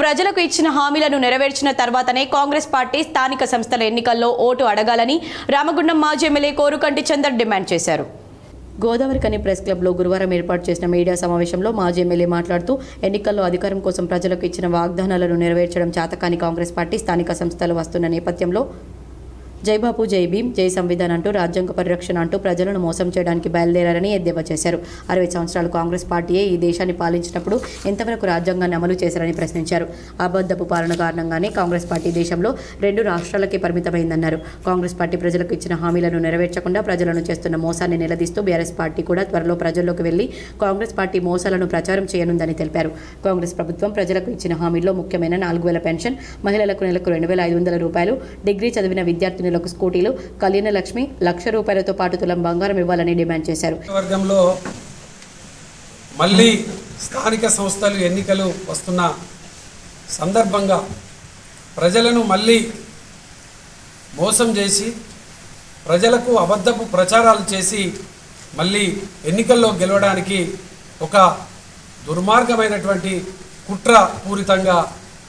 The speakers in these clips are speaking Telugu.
ప్రజలకు ఇచ్చిన హామీలను నెరవేర్చిన తర్వాతనే కాంగ్రెస్ పార్టీ స్థానిక సంస్థల ఎన్నికల్లో ఓటు అడగాలని రామగుండం మాజీ ఎమ్మెల్యే కోరుకంటి చందర్ డిమాండ్ చేశారు. గోదావరి కని ప్రెస్ క్లబ్లో గురువారం ఏర్పాటు చేసిన మీడియా సమావేశంలో మాజీ ఎమ్మెల్యే మాట్లాడుతూ ఎన్నికల్లో అధికారం కోసం ప్రజలకు ఇచ్చిన వాగ్దానాలను నెరవేర్చడం చాతకాని కాంగ్రెస్ పార్టీ స్థానిక సంస్థలు వస్తున్న నేపథ్యంలో జైబాబు జై భీమ్ జై సంవిధాన్ అంటూ రాజ్యాంగ పరిరక్షణ అంటూ ప్రజలను మోసం చేయడానికి బయలుదేరారని ఎద్దేవా చేశారు. అరవై సంవత్సరాలు కాంగ్రెస్ పార్టీయే ఈ దేశాన్ని పాలించినప్పుడు ఎంతవరకు రాజ్యాంగాన్ని అమలు చేశారని ప్రశ్నించారు. అబద్ధపు పాలన కారణంగానే కాంగ్రెస్ పార్టీ దేశంలో రెండు రాష్ట్రాలకే పరిమితమైందన్నారు. కాంగ్రెస్ పార్టీ ప్రజలకు ఇచ్చిన హామీలను నెరవేర్చకుండా ప్రజలను చేస్తున్న మోసాన్ని నిలదీస్తూ బీఆర్ఎస్ పార్టీ కూడా త్వరలో ప్రజల్లోకి వెళ్ళి కాంగ్రెస్ పార్టీ మోసాలను ప్రచారం చేయనుందని తెలిపారు. కాంగ్రెస్ ప్రభుత్వం ప్రజలకు ఇచ్చిన హామీల్లో ముఖ్యమైన నాలుగు వేల పెన్షన్ మహిళలకు నెలకు రెండు వేల ఐదు వందల రూపాయలు డిగ్రీ చదివిన విద్యార్థిని విద్యార్థినులకు స్కూటీలు కళ్యాణ లక్ష్మి లక్ష రూపాయలతో పాటు తులం బంగారం ఇవ్వాలని డిమాండ్ చేశారు. వర్గంలో మళ్ళీ స్థానిక సంస్థలు ఎన్నికలు వస్తున్న సందర్భంగా ప్రజలను మళ్ళీ మోసం చేసి ప్రజలకు అబద్ధపు ప్రచారాలు చేసి మళ్ళీ ఎన్నికల్లో గెలవడానికి ఒక దుర్మార్గమైనటువంటి కుట్ర పూరితంగా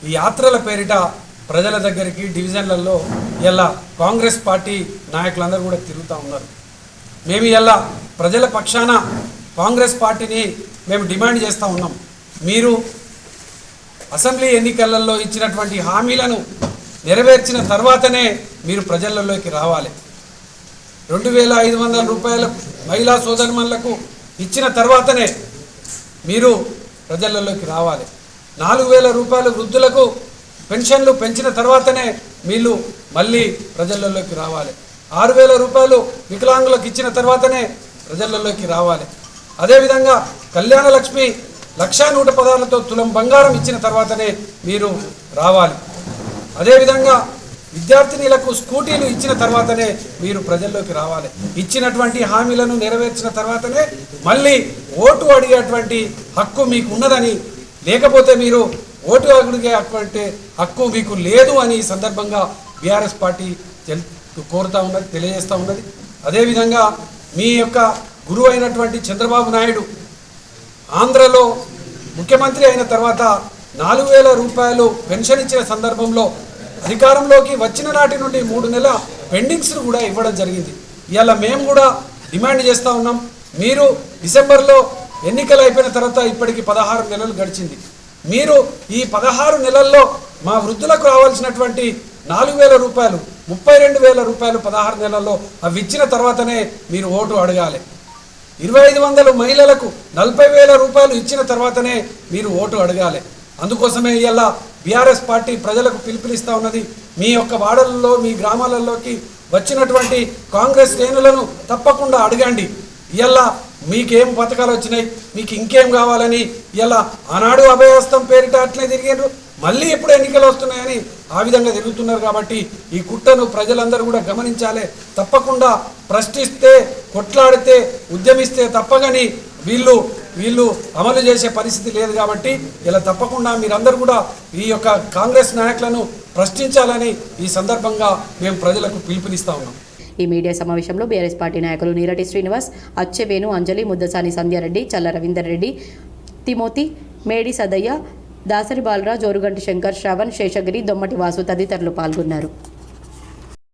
ఈ యాత్రల పేరిట ప్రజల దగ్గరికి డివిజన్లలో ఇలా కాంగ్రెస్ పార్టీ నాయకులందరూ కూడా తిరుగుతూ ఉన్నారు. మేము ఇలా ప్రజల పక్షాన కాంగ్రెస్ పార్టీని మేము డిమాండ్ చేస్తూ ఉన్నాం. మీరు అసెంబ్లీ ఎన్నికలలో ఇచ్చినటువంటి హామీలను నెరవేర్చిన తర్వాతనే మీరు ప్రజలలోకి రావాలి. రెండు వేల ఐదు వందల రూపాయల మహిళా సోదరిమణులకు ఇచ్చిన తర్వాతనే మీరు ప్రజలలోకి రావాలి. నాలుగు వేల రూపాయల వృద్ధులకు పెన్షన్లు పెంచిన తర్వాతనే వీళ్ళు మళ్ళీ ప్రజలలోకి రావాలి. ఆరు వేల రూపాయలు వికలాంగులకు ఇచ్చిన తర్వాతనే ప్రజలలోకి రావాలి. అదేవిధంగా కళ్యాణ లక్ష్మి లక్షా నూట పదాలతో తులం బంగారం ఇచ్చిన తర్వాతనే మీరు రావాలి. అదేవిధంగా విద్యార్థినిలకు స్కూటీలు ఇచ్చిన తర్వాతనే మీరు ప్రజల్లోకి రావాలి. ఇచ్చినటువంటి హామీలను నెరవేర్చిన తర్వాతనే మళ్ళీ ఓటు అడిగేటువంటి హక్కు మీకు ఉన్నదని లేకపోతే మీరు ఓటు అడిగే అటువంటి హక్కు మీకు లేదు అని ఈ సందర్భంగా బీఆర్ఎస్ పార్టీ తెల్ కోరుతా ఉన్నది తెలియజేస్తూ ఉన్నది. అదేవిధంగా మీ యొక్క గురువు అయినటువంటి చంద్రబాబు నాయుడు ఆంధ్రలో ముఖ్యమంత్రి అయిన తర్వాత నాలుగు వేల రూపాయలు పెన్షన్ ఇచ్చిన సందర్భంలో అధికారంలోకి వచ్చిన నాటి నుండి మూడు నెలల పెండింగ్స్ను కూడా ఇవ్వడం జరిగింది. ఇవాళ మేము కూడా డిమాండ్ చేస్తూ ఉన్నాం. మీరు డిసెంబర్లో ఎన్నికలు అయిపోయిన తర్వాత ఇప్పటికి పదహారు నెలలు గడిచింది. మీరు ఈ పదహారు నెలల్లో మా వృద్ధులకు రావాల్సినటువంటి నాలుగు వేల రూపాయలు ముప్పై రెండు వేల రూపాయలు పదహారు నెలల్లో అవి ఇచ్చిన తర్వాతనే మీరు ఓటు అడగాలి. ఇరవై ఐదు వందలు మహిళలకు నలభై వేల రూపాయలు ఇచ్చిన తర్వాతనే మీరు ఓటు అడగాలి. అందుకోసమే ఇలా బీఆర్ఎస్ పార్టీ ప్రజలకు పిలుపునిస్తూ ఉన్నది. మీ యొక్క వాడలలో మీ గ్రామాలలోకి వచ్చినటువంటి కాంగ్రెస్ శ్రేణులను తప్పకుండా అడగండి. ఇలా మీకేం పథకాలు వచ్చినాయి? మీకు ఇంకేం కావాలని? ఇలా ఆనాడు అభయహస్తం పేరిట అట్లే తిరిగారు మళ్ళీ ఎప్పుడు ఎన్నికలు వస్తున్నాయని ఆ విధంగా తిరుగుతున్నారు కాబట్టి ఈ కుట్రను ప్రజలందరూ కూడా గమనించాలి. తప్పకుండా ప్రశ్నిస్తే కొట్లాడితే ఉద్యమిస్తే తప్పగని వీళ్ళు వీళ్ళు అమలు చేసే పరిస్థితి లేదు కాబట్టి ఇలా తప్పకుండా మీరందరూ కూడా ఈ యొక్క కాంగ్రెస్ నాయకులను ప్రశ్నించాలని ఈ సందర్భంగా మేము ప్రజలకు పిలుపునిస్తా ఉన్నాం. ఈ మీడియా సమావేశంలో బీఆర్ఎస్ పార్టీ నాయకులు నీరటి శ్రీనివాస్ అచ్చెవేణు అంజలి ముద్దసాని సంధ్యారెడ్డి చల్ల రవీందర్ రెడ్డి తిమోతి మేడి సదయ్య దాసరి బాలరాజ్ జోరుగంటి శంకర్ శ్రవణ్ శేషగిరి దొమ్మటి వాసు తదితరులు పాల్గొన్నారు.